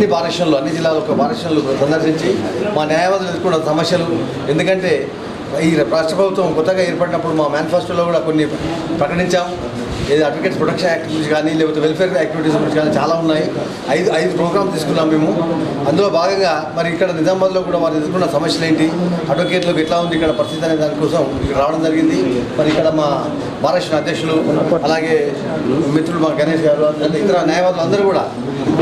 అన్ని పారిశ్రమలు అన్ని జిల్లాల యొక్క పారిశ్రమలు సందర్శించి మా న్యాయవాదులు ఎదుర్కొన్న సమస్యలు. ఎందుకంటే ఈ రాష్ట్ర ప్రభుత్వం కొత్తగా ఏర్పడినప్పుడు మా మేనిఫెస్టోలో కూడా కొన్ని ప్రకటించాం. ఏది అడ్వకేట్స్ ప్రొటెక్షన్ యాక్ట్ గురించి కానీ లేకపోతే వెల్ఫేర్ యాక్టివిటీస్ గురించి కానీ చాలా ఉన్నాయి. ఐదు ఐదు ప్రోగ్రామ్స్ తీసుకున్నాం మేము. అందులో భాగంగా మరి ఇక్కడ నిజామాబాద్లో కూడా వారు ఎదుర్కొన్న సమస్యలు ఏంటి? అడ్వకేట్లకు ఎట్లా ఉంది ఇక్కడ పరిస్థితి అనే దానికోసం ఇక్కడ రావడం జరిగింది. మరి ఇక్కడ మా మహారాష్ట్ర అధ్యక్షులు అలాగే మిత్రులు మా గణేష్ గారు ఇతర న్యాయవాదులు అందరూ కూడా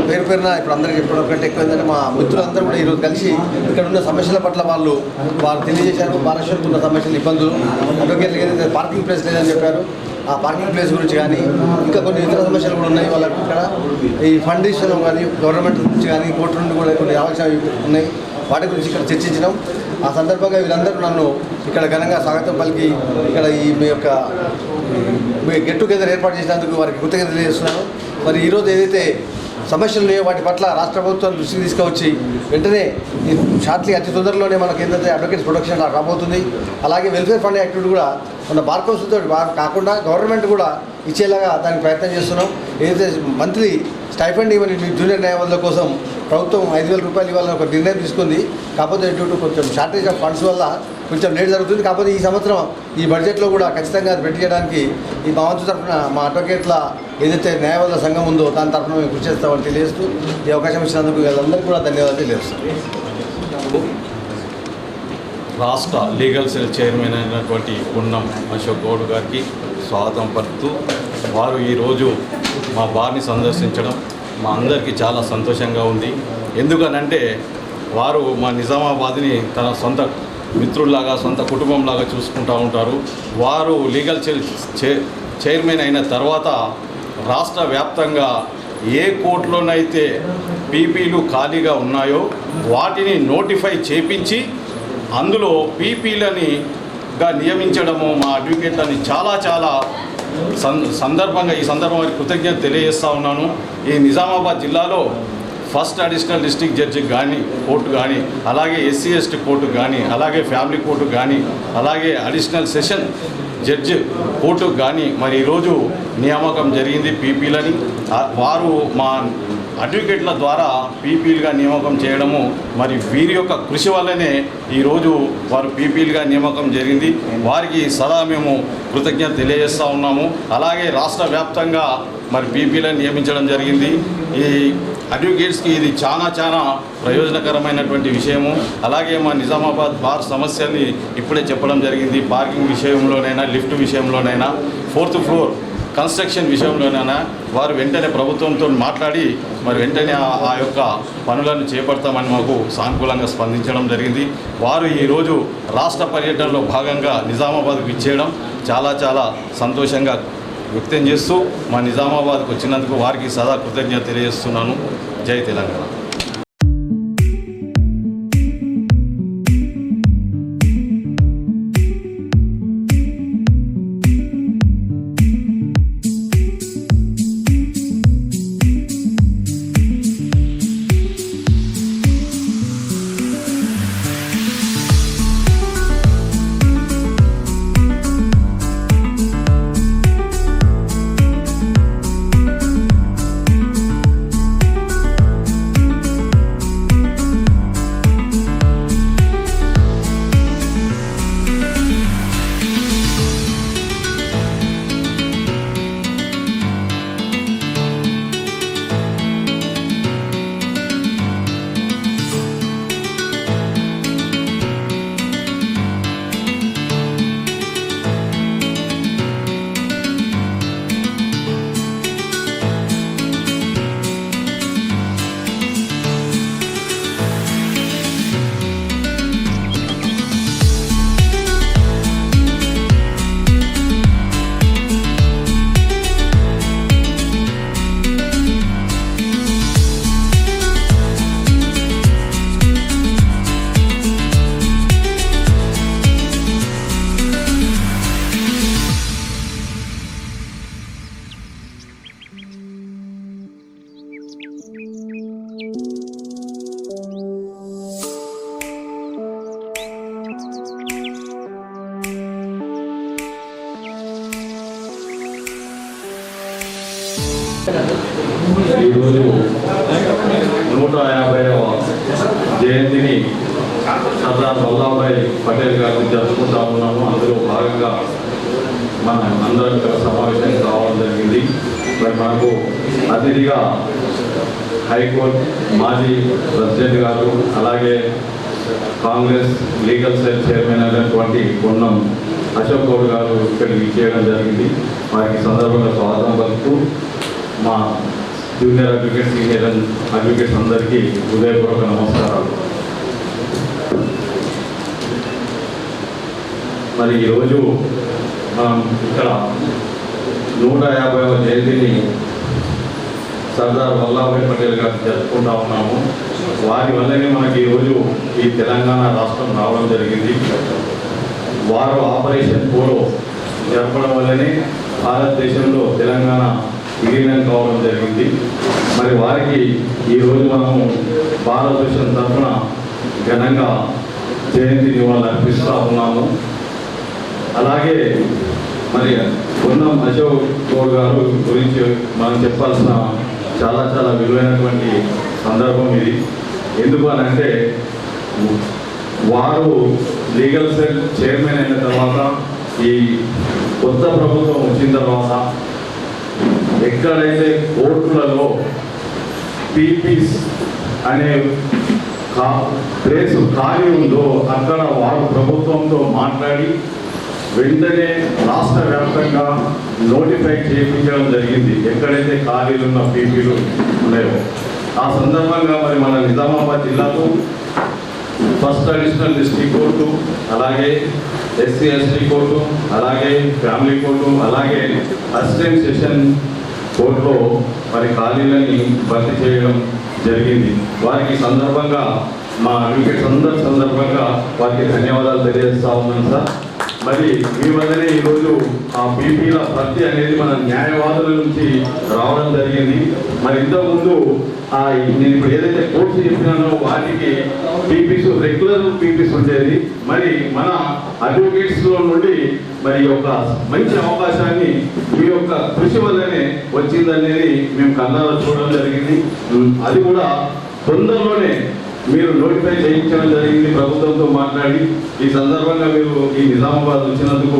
పేరు పేరున ఇప్పుడు అందరికీ చెప్పడం ఒకటి ఎక్కువ ఏంటంటే మా మిత్రులందరూ కూడా ఈరోజు కలిసి ఇక్కడ ఉన్న సమస్యల పట్ల వాళ్ళు వారు తెలియజేశారు. మహారాష్ట్రకు ఉన్న సమస్యలు ఇబ్బందులు అడ్వకేట్లకి ఏదైతే పార్కింగ్ ప్లేస్ లేదని చెప్పారు. ఆ పార్కింగ్ ప్లేస్ గురించి కానీ ఇంకా కొన్ని ఇతర సమస్యలు కూడా ఉన్నాయి వాళ్ళకి ఇక్కడ. ఈ ఫండ్ విషయంలో కానీ గవర్నమెంట్ నుంచి కానీ కోర్టు నుండి కూడా కొన్ని ఆలోచనలు ఉన్నాయి. వాటి గురించి ఇక్కడ చర్చించడం ఆ సందర్భంగా వీళ్ళందరూ నన్ను ఇక్కడ ఘనంగా స్వాగతం పలికి ఇక్కడ ఈ మీ యొక్క మీ గెట్ టుగెదర్ ఏర్పాటు చేసినందుకు వారికి కృతజ్ఞతలు తెలియజేస్తున్నాను మరి ఈరోజు ఏదైతే సమస్యలు లేవు. వాటి పట్ల రాష్ట్ర ప్రభుత్వం దృష్టికి తీసుకువచ్చి వెంటనే ఈ షార్ట్లీ అతి తొందరలోనే మనకి ఏంటంటే అడ్వకేట్స్ ప్రొడక్షన్ రాబోతుంది. అలాగే వెల్ఫేర్ ఫండ్ యాక్టివిటీ కూడా మన బార్ కాకుండా గవర్నమెంట్ కూడా ఇచ్చేలాగా దానికి ప్రయత్నం చేస్తున్నాం. ఏదైతే మంత్లీ స్టైఫండ్ ఇవ్వని జూనియర్ న్యాయవాదుల కోసం. ప్రభుత్వం ఐదు వేల రూపాయలు ఇవ్వాలని ఒక నిర్ణయం తీసుకుంది. కాకపోతే డ్యూ టు కొంచెం షార్టేజ్ ఆఫ్ ఫండ్స్ వల్ల కొంచెం లేట్ జరుగుతుంది. కాకపోతే ఈ సంవత్సరం ఈ బడ్జెట్లో కూడా ఖచ్చితంగా అది పెట్టి చేయడానికి ఈ మా వంతు తరఫున మా అడ్వకేట్ల ఏదైతే న్యాయవాదుల సంఘం ఉందో దాని తరఫున మేము కృషి చేస్తామని తెలియజేస్తూ ఈ అవకాశం ఇచ్చినందుకు వీళ్ళందరికీ కూడా ధన్యవాదాలు తెలియజేస్తాం రాష్ట్ర లీగల్ సెల్ చైర్మన్ అయినటువంటి పున్నం అశోక్ గౌడ్ గారికి స్వాగతం పడుతూ వారు ఈరోజు మా బార్ని సందర్శించడం మా అందరికీ చాలా సంతోషంగా ఉంది. ఎందుకనంటే వారు మా నిజామాబాద్ని తన సొంత మిత్రుల్లాగా సొంత కుటుంబంలాగా చూసుకుంటూ ఉంటారు. వారు లీగల్ చైర్మన్ అయిన తర్వాత రాష్ట్ర వ్యాప్తంగా ఏ కోర్టులోనైతే పీపీలు ఖాళీగా ఉన్నాయో వాటిని నోటిఫై చేపించి అందులో పీపీలని గా నియమించడము మా అడ్వకేట్లని చాలా చాలా సందర్భంగా ఈ సందర్భంగా కృతజ్ఞత తెలియజేస్తా ఉన్నాను. ఈ నిజామాబాద్ జిల్లాలో ఫస్ట్ అడిషనల్ డిస్ట్రిక్ట్ జడ్జి కానీ కోర్టు కానీ అలాగే ఎస్సీ ఎస్టీ కోర్టు కానీ అలాగే ఫ్యామిలీ కోర్టు కానీ అలాగే అడిషనల్ సెషన్ జడ్జి కోర్టుకు కానీ మరి ఈరోజు నియామకం జరిగింది పీపీలని. వారు మా అడ్వకేట్ల ద్వారా పీపీలుగా నియామకం చేయడము మరి వీరి యొక్క కృషి వల్లనే ఈరోజు వారు పీపీలుగా నియామకం జరిగింది. వారికి సదా మేము కృతజ్ఞత తెలియజేస్తూ ఉన్నాము. అలాగే రాష్ట్ర వ్యాప్తంగా మరి పీపీలను నియమించడం జరిగింది. ఈ అడ్వకేట్స్కి ఇది చాలా చాలా ప్రయోజనకరమైనటువంటి విషయము. అలాగే మా నిజామాబాద్ బార్ సమస్యని ఇప్పుడే చెప్పడం జరిగింది. పార్కింగ్ విషయంలోనైనా లిఫ్ట్ విషయంలోనైనా. ఫోర్త్ ఫ్లోర్ కన్స్ట్రక్షన్ విషయంలోనైనా వారు వెంటనే ప్రభుత్వంతో మాట్లాడి మరి వెంటనే ఆ ఆ యొక్క పనులను చేపడతామని మాకు సానుకూలంగా స్పందించడం జరిగింది. వారు ఈరోజు రాష్ట్ర పర్యటనలో భాగంగా నిజామాబాద్కు ఇచ్చేయడం చాలా చాలా సంతోషంగా వ్యక్తం చేస్తూ మా నిజామాబాద్కు వచ్చినందుకు వారికి సదా కృతజ్ఞత తెలియజేస్తున్నాను. జై తెలంగాణ. ఈరోజు నూట యాభైవ జయంతిని సర్దార్ వల్లభాయ్ పటేల్ గారిని జరుపుకుంటా ఉన్నాము. అందులో భాగంగా మన అందరం ఇక్కడ సమావేశం కావడం జరిగింది. మరి మనకు అతిథిగా హైకోర్టు మాజీ ప్రెసిడెంట్ గారు అలాగే కాంగ్రెస్ లీగల్ సెల్ చైర్మన్ అయినటువంటి పొన్నం అశోక్ గౌడ్ గారు ఇక్కడికి చేయడం జరిగింది. వారికి సందర్భంగా స్వాగతం పలుకుతూ మా జూనియర్ అడ్వకేట్ సీనియర్ అడ్వకేట్స్ అందరికీ హృదయపూర్వక నమస్కారాలు. మరి ఈరోజు మనం ఇక్కడ నూట యాభైవ జయంతిని సర్దార్ వల్లభాయ్ పటేల్ గారు జరుపుకుంటా ఉన్నాము. వారి వల్లనే మనకి ఈరోజు ఈ తెలంగాణ రాష్ట్రం రావడం జరిగింది. వారు ఆపరేషన్ పోలో జరపడం వల్లనే భారతదేశంలో తెలంగాణ విలీనం కావడం జరిగింది. మరి వారికి ఈరోజు మనము భారతదేశం తరఫున ఘనంగా జయంతి నివాళులు అర్పిస్తూ ఉన్నాము. అలాగే మరి ఉన్న అశోక్ గౌడ్ గారు గురించి మనం చెప్పాల్సిన చాలా చాలా విలువైనటువంటి సందర్భం ఇది. ఎందుకు అంటే వారు లీగల్ సెల్ చైర్మన్ అయిన తర్వాత ఈ కొత్త ప్రభుత్వం వచ్చిన తర్వాత ఎక్కడైతే కోర్టులలో పీపీస్ అనే కా ప్లేస్ ఖాళీ ఉందో అక్కడ వారు ప్రభుత్వంతో మాట్లాడి వెంటనే రాష్ట్ర వ్యాప్తంగా నోటిఫై చేయించడం జరిగింది. ఎక్కడైతే ఖాళీలు ఉన్న పీపీలు ఉన్నాయో. ఆ సందర్భంగా మరి మన నిజామాబాద్ జిల్లాలో ఫస్ట్ అడిషనల్ డిస్ట్రిక్ట్ కోర్టు అలాగే ఎస్సీ ఎస్టీ కోర్టు అలాగే ఫ్యామిలీ కోర్టు అలాగే అసిస్టెంట్ సెషన్ కోర్టులో మరి ఖాళీలని భర్తీ చేయడం జరిగింది. వారికి సందర్భంగా మా అడ్వకేట్స్ అందరి సందర్భంగా వారికి ధన్యవాదాలు తెలియజేస్తా ఉన్నాను సార్. మరి మీ వల్లనే ఈరోజు ఆ బీపీల భర్తీ అనేది మన న్యాయవాదుల నుంచి రావడం జరిగింది. మరి ఇంతకుముందు ఆ నేను ఇప్పుడు ఏదైతే కోర్సు చెప్పినానో వాటికి పీపీస్ రెగ్యులర్ పీపీస్ ఉండేది. మరి మన అడ్వకేట్స్లో నుండి మరి యొక్క మంచి అవకాశాన్ని మీ యొక్క కృషి వల్లనే వచ్చిందనేది మేము కన్నాలో చూడడం జరిగింది. అది కూడా తొందరలోనే మీరు నోటిఫై చేయించడం జరిగింది ప్రభుత్వంతో మాట్లాడి ఈ సందర్భంగా మీరు ఈ నిజామాబాద్ వచ్చినందుకు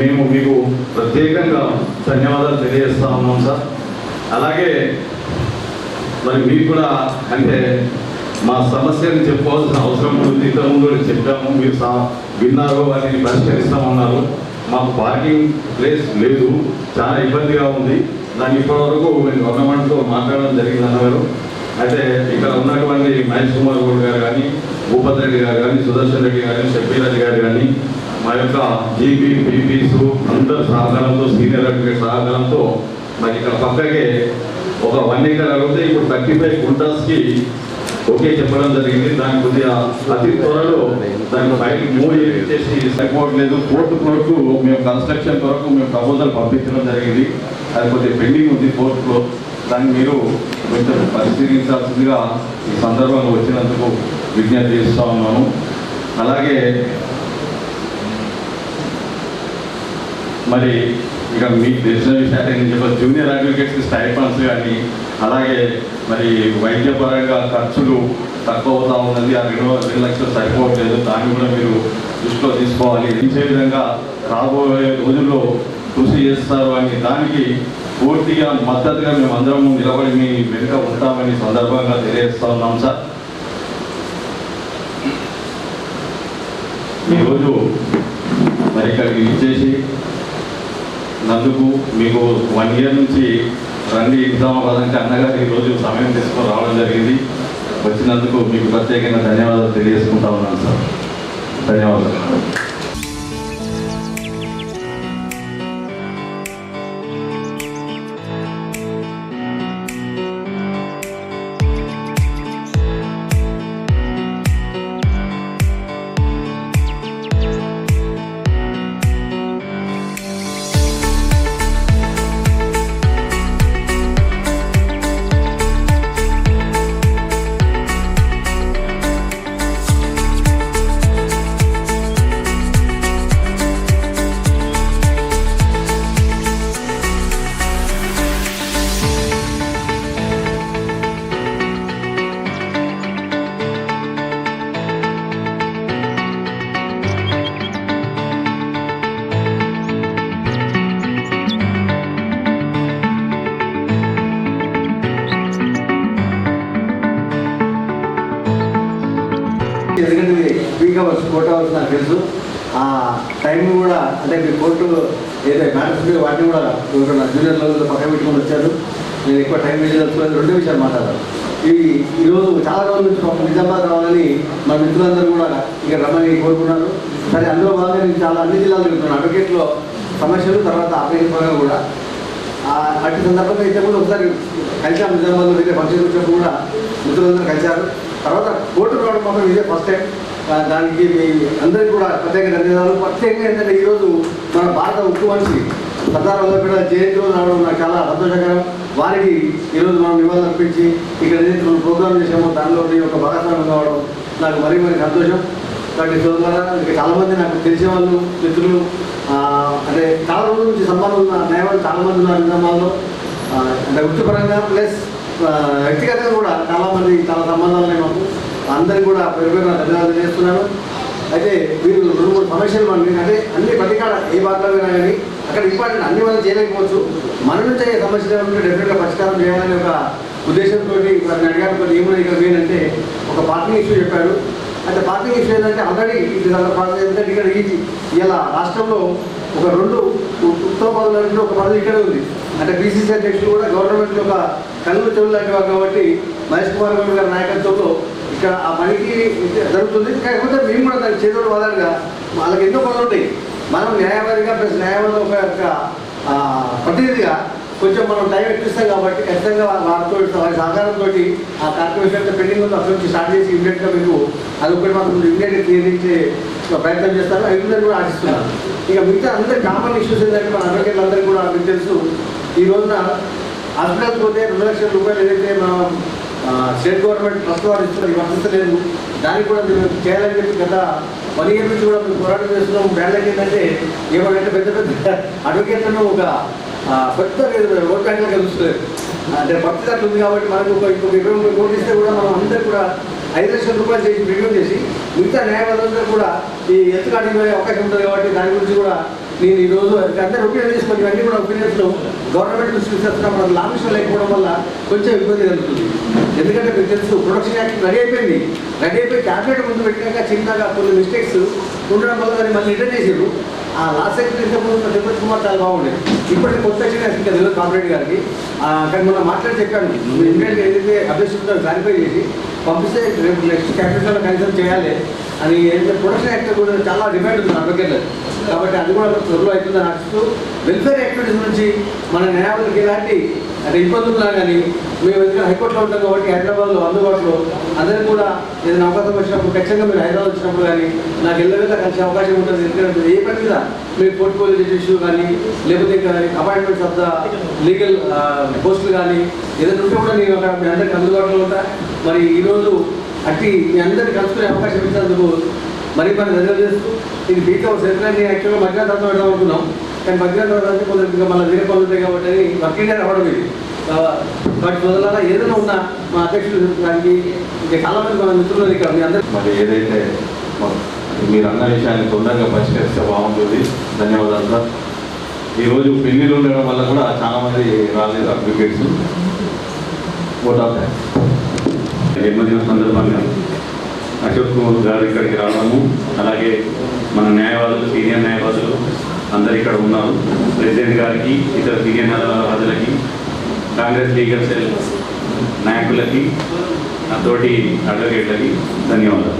మేము మీకు ప్రత్యేకంగా ధన్యవాదాలు తెలియజేస్తా ఉన్నాం సార్. అలాగే మరి మీకు కూడా అంటే మా సమస్యని చెప్పుకోవాల్సిన అవసరం ఉంది. ఇంతకుముందు కూడా చెప్పాము మీరు సా విన్నారు అని పరిష్కరిస్తామన్నారు. మాకు పార్కింగ్ ప్లేస్ లేదు. చాలా ఇబ్బందిగా ఉంది. దాన్ని ఇప్పటివరకు మేము గవర్నమెంట్తో మాట్లాడడం జరిగింది అన్నగారు. అయితే ఇక్కడ ఉన్న మహేష్ కుమార్ గౌడ్ గారు కానీ భూపత్ రెడ్డి గారు కానీ సుదర్శన్ రెడ్డి గారు కానీ షబ్బీర్ గారు కానీ మా యొక్క జీపీ బీపీస్ అందరి సహకారంతో సీనియర్ అడ్వకేట్ సహకారంతో మరి ఇక్కడ పక్కకే ఒక వన్ ఏకర్ అడిగితే ఇప్పుడు థర్టీ ఫైవ్ కుంటాస్కి ఓకే చెప్పడం జరిగింది. దాని కొద్దిగా అతి త్వరలో దాని ఫైల్ మూవ్ చేసి సరిపోవట్లేదు. కోర్టు కోర్టు మేము కన్స్ట్రక్షన్ కొరకు మేము ప్రపోజల్ పంపించడం జరిగింది. అది కొద్దిగా పెండింగ్ ఉంది కోర్టులో. దాన్ని మీరు కొంచెం పరిశీలించాల్సిందిగా ఈ సందర్భంగా వచ్చినందుకు విజ్ఞప్తి చేస్తూ ఉన్నాను. అలాగే మరి ఇక మీకు తెలిసిన విషయాలు నేను చెప్పాను జూనియర్ అడ్వకేట్స్కి స్టైఫండ్స్ కానీ అలాగే మరి వైద్యపరంగా ఖర్చులు తక్కువ అవుతా ఉన్నది ఆ రెండు రెండు లక్షలు సరిపోవట్లేదు దాన్ని కూడా మీరు దృష్టిలో తీసుకోవాలి. ఇచ్చే విధంగా రాబోయే రోజుల్లో కృషి చేస్తారు అని దానికి పూర్తిగా మద్దతుగా మేము అందరం నిలబడి మీ వెనుక ఉంటామని సందర్భంగా తెలియజేస్తా ఉన్నాం సార్. ఈరోజు మరి ఇక్కడికి ఇచ్చేసి నందుకు మీకు వన్ ఇయర్ నుంచి రండి నిజామాబాద్ అంటే అన్నగారు ఈరోజు సమయం తీసుకొని రావడం జరిగింది. వచ్చినందుకు మీకు ప్రత్యేకంగా ధన్యవాదాలు తెలియజేసుకుంటా ఉన్నాను సార్. ధన్యవాదాలు. ఏదైతే వాటిని కూడా ఇక్కడ నా జూనియర్ లెవెల్లో పక్కన పెట్టుకొని వచ్చారు. నేను ఎక్కువ టైం వేసి తెలుసుకోలేదు రెండు విషయాలు మాట్లాడాలి ఇవి ఈరోజు చాలా రోజుల నుంచి నిజామాబాద్ రావాలని మా మిత్రులందరూ కూడా ఇక్కడ రమ్మని కోరుకున్నారు. సరే అందులో భాగంగా నేను చాలా అన్ని జిల్లాలు తిరుగుతున్నాను. అడ్వకేట్లో సమస్యలు తర్వాత అప్లికేషన్ పరంగా కూడా. ఆ అట్టి సందర్భంగా అయితే కూడా ఒకసారి కలిసాం నిజామాబాద్లో వేరే ఫంక్షన్ వచ్చినప్పుడు కూడా మిత్రులందరూ కలిశారు. తర్వాత కోర్టు రావడం మాత్రం ఇదే ఫస్ట్ టైం. దానికి మీ అందరికీ కూడా ప్రత్యేక ధన్యవాదాలు. ప్రత్యేకంగా ఏంటంటే ఈరోజు మన భారత ఉక్కు మనిషి సర్దార్ కూడా జయంతి రోజు రావడం నాకు చాలా సంతోషకరం. వారికి ఈరోజు మనం నివాళులు అర్పించి ఇక్కడ ఏదైతే మనం ప్రోగ్రామ్ చేసామో దానిలో నీ యొక్క భాగస్వామ్యం కావడం నాకు మరీ మరీ సంతోషం. కాబట్టి ద్వారా ఇంకా చాలామంది నాకు తెలిసే వాళ్ళు మిత్రులు అంటే చాలా రోజుల నుంచి సంబంధం ఉన్న న్యాయవాదులు చాలామంది ఉన్నారు నిజామాల్లో అంటే వృత్తిపరంగా ప్లస్ వ్యక్తిగతంగా కూడా చాలామంది చాలా సంబంధాలు ఉన్నాయి మాకు. అందరికీ కూడా పేరు పేరు ధన్యవాదాలు చేస్తున్నాను. అయితే వీరు రెండు మూడు సమస్యలు మనకి అంటే అన్ని ప్రతికాడ ఏ భాగంలో కానీ అక్కడ ఇంపార్టెంట్ అన్ని మనం చేయలేకపోవచ్చు. మన నుంచి అయ్యే సమస్యలు డెఫినెట్గా పరిష్కారం చేయాలనే ఒక ఉద్దేశంతో వారిని అడిగారు. ఏమైనా ఇక్కడ ఏంటంటే ఒక పార్కింగ్ ఇష్యూ చెప్పాడు అంటే పార్కింగ్ ఇష్యూ ఏంటంటే ఆల్రెడీ ఇది ఏంటంటే ఇక్కడ ఈ ఇలా రాష్ట్రంలో ఒక రెండు ఉ- ఉత్తర పదవులు ఒక పదవి ఇక్కడ ఉంది. అంటే బీసీసీ అధ్యక్షులు కూడా గవర్నమెంట్ ఒక కళ్ళు చెవులు లాంటి వారు కాబట్టి మహేష్ కుమార్ గౌడ్ గారి నాయకత్వంలో ఇక్కడ ఆ పనికి జరుగుతుంది. కాకపోతే మేము కూడా దాన్ని చేతుడు వాళ్ళగా వాళ్ళకి ఎన్నో పనులు ఉంటాయి. మనం న్యాయవాదిగా ప్లస్ న్యాయవాది ఒక యొక్క ప్రతినిధిగా కొంచెం మనం టైం ఎక్కిస్తాం కాబట్టి ఖచ్చితంగా వా- వారితో వారి సహకారంతో ఆ కార్పొరేషన్ పెండింగ్ ఉందో అక్కడి నుంచి స్టార్ట్ చేసి ఇమీడియట్గా మీకు అది ఒకటి మాత్రం ఇమీడియట్గా క్లియరించే ప్రయత్నం చేస్తారు. అవి కూడా ఆశిస్తున్నారు ఇక మిగతా అందరి కామన్ ఇష్యూస్ ఏంటంటే మన అడ్వకేట్లు అందరికీ కూడా మీకు తెలుసు ఈ రోజున హాస్పిటల్కి పోతే రెండు లక్షల రూపాయలు ఏదైతే మనం స్టేట్ గవర్నమెంట్ ట్రస్ట్ వారు ఇస్తున్నారు ఇవి వర్తిస్తలేదు దానికి కూడా మీరు చేయాలని చెప్పి గత వన్ ఇయర్ నుంచి కూడా మేము పోరాటం చేస్తున్నాం. బ్యాండ్లకి ఏంటంటే ఏమంటే పెద్ద పెద్ద అడ్వకేట్లను ఒక ఆ, పెద్ద ఓట్ బ్యాంకులుగా చూస్తలేదు అంటే భక్తి అట్లా ఉంది కాబట్టి మనకు ఒక ఇంకొక ఇరవై ముప్పై కోట్లు ఇస్తే కూడా మనం అందరూ కూడా ఐదు లక్షల రూపాయలు చేసి ప్రీమియం చేసి మిగతా న్యాయవాదులందరూ కూడా ఈ ఎత్తు అవకాశం ఉంటుంది కాబట్టి దాని గురించి కూడా నేను ఈ రోజు ఒపీనియన్ తీసుకొని ఇవన్నీ కూడా ఒపీనియన్స్లో గవర్నమెంట్ నుంచి తీసుకొస్తున్నాం మనం లేకపోవడం వల్ల కొంచెం ఇబ్బంది జరుగుతుంది ఎందుకంటే మీకు తెలుసు ప్రొడక్షన్ యాక్ట్ రెడీ అయిపోయింది. రెడీ అయిపోయి క్యాబినెట్ ముందు పెట్టినాక చిన్నగా కొన్ని మిస్టేక్స్ ఉండడం వల్ల దాన్ని మళ్ళీ రిటర్న్ చేసారు ఆ లాస్ట్ సెక్రటరీ ముందు తిరుపతి కుమార్ చాలా బాగుండేది ఇప్పటికి కొత్త వచ్చిన ఇంకా తెలియదు కాంప్లైంట్ గారికి. కానీ మనం మాట్లాడి చెప్పాను. మీరు ఇమీడియట్గా ఏదైతే అభ్యర్థిస్తుందో క్లారిఫై చేసి పంపిస్తే రేపు నెక్స్ట్ క్యాబినెట్లో కన్సల్ట్ చేయాలి అని. ఏంటంటే ప్రొడక్షన్ యాక్ట్ కూడా చాలా డిమాండ్ ఉంది అడ్వకేట్ కాబట్టి అది కూడా త్వరలో అవుతుందని ఆశిస్తూ వెల్ఫేర్ యాక్టివిటీస్ నుంచి మన న్యాయవాదులకు ఎలాంటి అంటే ఇబ్బందులు ఉన్నా కానీ మేము ఎందుకంటే హైకోర్టులో ఉంటాం కాబట్టి హైదరాబాద్లో అందుబాటులో అందరికీ కూడా ఏదైనా అవకాశం వచ్చినప్పుడు ఖచ్చితంగా మీరు హైదరాబాద్ వచ్చినప్పుడు కానీ నాకు ఎల్లవెల్ల కలిసే అవకాశం ఉంటుంది. ఎందుకంటే ఏ పని మీద మీరు పోర్ట్ఫోలియో ఇష్యూ కానీ లేకపోతే ఇంకా అపాయింట్మెంట్స్ ఆఫ్ ద లీగల్ పోస్టులు కానీ ఏదైనా ఉంటే కూడా నేను అక్కడ మీ అందరికి అందుబాటులో ఉంటా. మరి ఈరోజు అట్టి మీ అందరికీ కలుసుకునే అవకాశం ఇచ్చినందుకు మరి మనం ధన్యవాదాలు చేస్తూ ఇది పీక్ అవర్స్ ఎందుకంటే యాక్చువల్గా మధ్యాహ్నం తర్వాత వెళ్దాం అనుకున్నాం. కానీ మధ్యాహ్నం తర్వాత అంటే ఇంకా మళ్ళీ వేరే పనులు ఉంటాయి కాబట్టి అని వర్కింగ్ డే రావడం ఇది. బట్ మొదలలా ఏదైనా ఉన్నా మా అధ్యక్షులు దానికి ఇంకా చాలా మంది మన మిత్రులు ఇక్కడ మీ అందరికీ మరి ఏదైతే మీరు అన్న విషయాన్ని తొందరగా పరిష్కరిస్తే బాగుంటుంది. ధన్యవాదాలు సార్. ఈరోజు పెళ్ళిళ్ళు ఉండడం వల్ల కూడా చాలా మంది రాలేదు అడ్వకేట్స్ ఓట్ ఆఫ్ జన్మదిన సందర్భంగా అశోక్ కుమార్ గారు ఇక్కడికి రావడము అలాగే మన న్యాయవాదులు సీనియర్ న్యాయవాదులు అందరు ఇక్కడ ఉన్నారు. ప్రెసిడెంట్ గారికి ఇతర సీనియర్ న్యాయవాదులకి కాంగ్రెస్ లీగల్ సెల్ నాయకులకి తోటి అడ్వకేట్లకి ధన్యవాదాలు.